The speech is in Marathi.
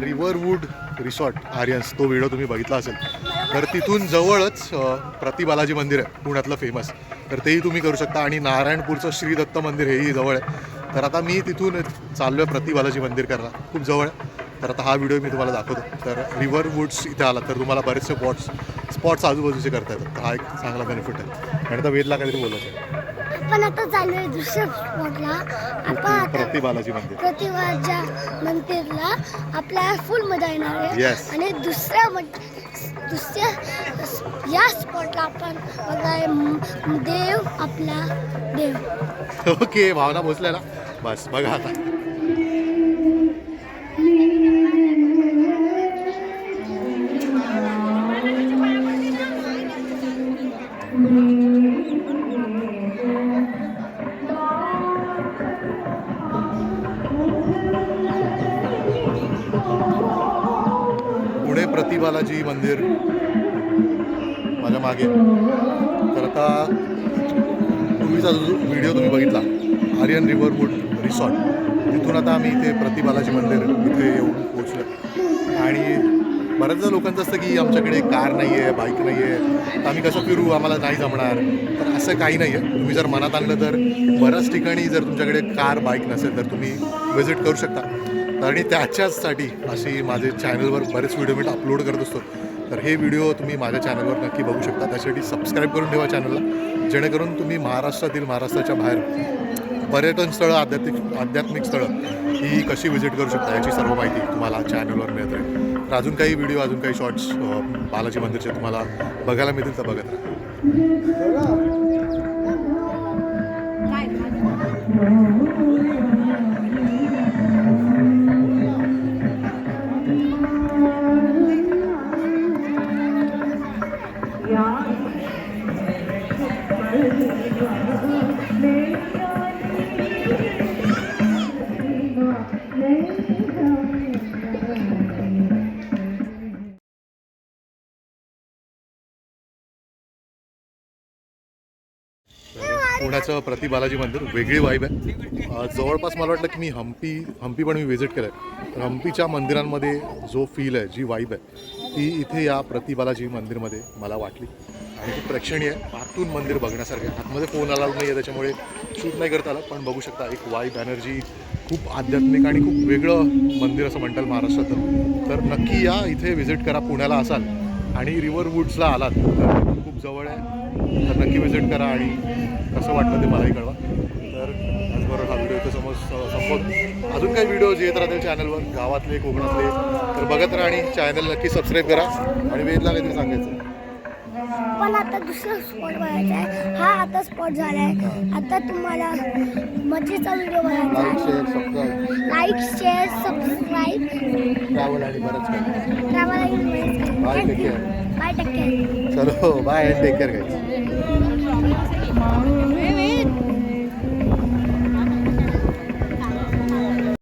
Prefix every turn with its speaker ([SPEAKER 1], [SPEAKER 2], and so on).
[SPEAKER 1] रिव्हरवूड रिसॉर्ट आर्यन्स तो व्हिडिओ तुम्ही बघितला असेल. तर तिथून जवळच प्रतिबालाजी मंदिर आहे पुण्यातलं फेमस तर तेही तुम्ही करू शकता. आणि नारायणपूरचं श्री दत्त मंदिर हेही जवळ आहे. तर आता मी तिथून चाललो आहे मंदिर करायला. खूप जवळ आहे. तर आता हा व्हिडिओ मी तुम्हाला दाखवतो. तर रिव्हर वुड्स इथे आला. तर तुम्हाला बरेचसे स्पॉट्स स्पॉट्स आजूबाजूचे करता येतात. तर हा एक चांगला बेनिफिट आहे. आणि आता वेदला काहीतरी बोलायचं
[SPEAKER 2] आपण आता चाललोय दुसऱ्या स्पॉटला आपण आता
[SPEAKER 1] मंदिर.
[SPEAKER 2] प्रतिभाच्या मंदिरला आपल्या फुल मजा येणार आहे.
[SPEAKER 1] Yes.
[SPEAKER 2] आणि दुसऱ्या मं- दुसऱ्या या स्पॉटला आपण बघाय म- देव आपला देव.
[SPEAKER 1] ओके भावना ना बस बघा आता. पुणे प्रतिबालाजी मंदिर. माझ्या मागे तर आता पूर्वीचा जो व्हिडिओ तुम्ही बघितला आर्यन रिव्हरवूड रिसॉर्ट. तिथून आता आम्ही इथे प्रतिबालाजी मंदिर इथे येऊन पोचलो आणि बऱ्याचदा लोकांचं असतं की आमच्याकडे कार नाही आहे बाईक नाही आहे तर आम्ही कसं फिरू? आम्हाला नाही जमणार. तर असं काही नाही आहे तुम्ही जर मनात आणलं तर बऱ्याच ठिकाणी जर तुमच्याकडे कार बाईक नसेल तर तुम्ही व्हिजिट करू शकता. आणि त्याच्याचसाठी अशी माझे चॅनलवर बरेच व्हिडिओ मी अपलोड करत असतो. तर हे व्हिडिओ तुम्ही माझ्या चॅनलवर नक्की बघू शकता. त्यासाठी सबस्क्राईब करून ठेवा चॅनलला जेणेकरून तुम्ही महाराष्ट्रातील महाराष्ट्राच्या बाहेर पर्यटन स्थळं आध्यात्मिक आध्यात्मिक स्थळं ही कशी व्हिजिट करू शकता याची सर्व माहिती तुम्हाला चॅनलवर मिळत राहील. तर अजून काही व्हिडिओ अजून काही शॉर्ट्स बालाजी मंदिरचे तुम्हाला बघायला मिळतील तर बघत राहा. पुण्याचं प्रति बालाजी मंदिर वेगळी वाईब आहे. जवळपास मला वाटलं की मी हम्पी हम्पी पण मी व्हिजिट केलं आहे तर हम्पीच्या मंदिरांमध्ये जो फील आहे जी वाईब आहे ती इथे या प्रति बालाजी मंदिरमध्ये मला वाटली. आणि ती प्रेक्षणीय आहे आतून मंदिर बघण्यासारखं आहे. आतमध्ये फोन अलाउड नाही आहे त्याच्यामुळे शूट नाही करता आलं. पण बघू शकता एक वाईब एनर्जी खूप आध्यात्मिक आणि खूप वेगळं मंदिर असं म्हणताल महाराष्ट्रात. तर नक्की या इथे व्हिजिट करा पुण्याला असाल. आणि रिव्हर वूड्सला आलात. तर खूप जवळ आहे. तर नक्की व्हिजिट करा आणि कसं वाटलं ते मलाही कळवा. तर त्याचबरोबर हा व्हिडिओ इथं समोर स- अजून काही व्हिडिओज येत राहतील चॅनलवर गावातले कोकणातले. तर बघत राहा आणि चॅनल नक्की सबस्क्राईब करा. आणि वेदला काहीतरी सांगायचं
[SPEAKER 2] पण आता दुसरा स्पॉट बघायचा आहे. हा आता स्पॉट झाला आहे. आता तुम्हाला मजेचा व्हिडिओ बघायचा
[SPEAKER 1] like share subscribe
[SPEAKER 2] like share subscribe
[SPEAKER 1] travel आणि बरंच काही
[SPEAKER 2] travel
[SPEAKER 1] Bye, take care.
[SPEAKER 2] Bye take care
[SPEAKER 1] चलो बाय टेक केअर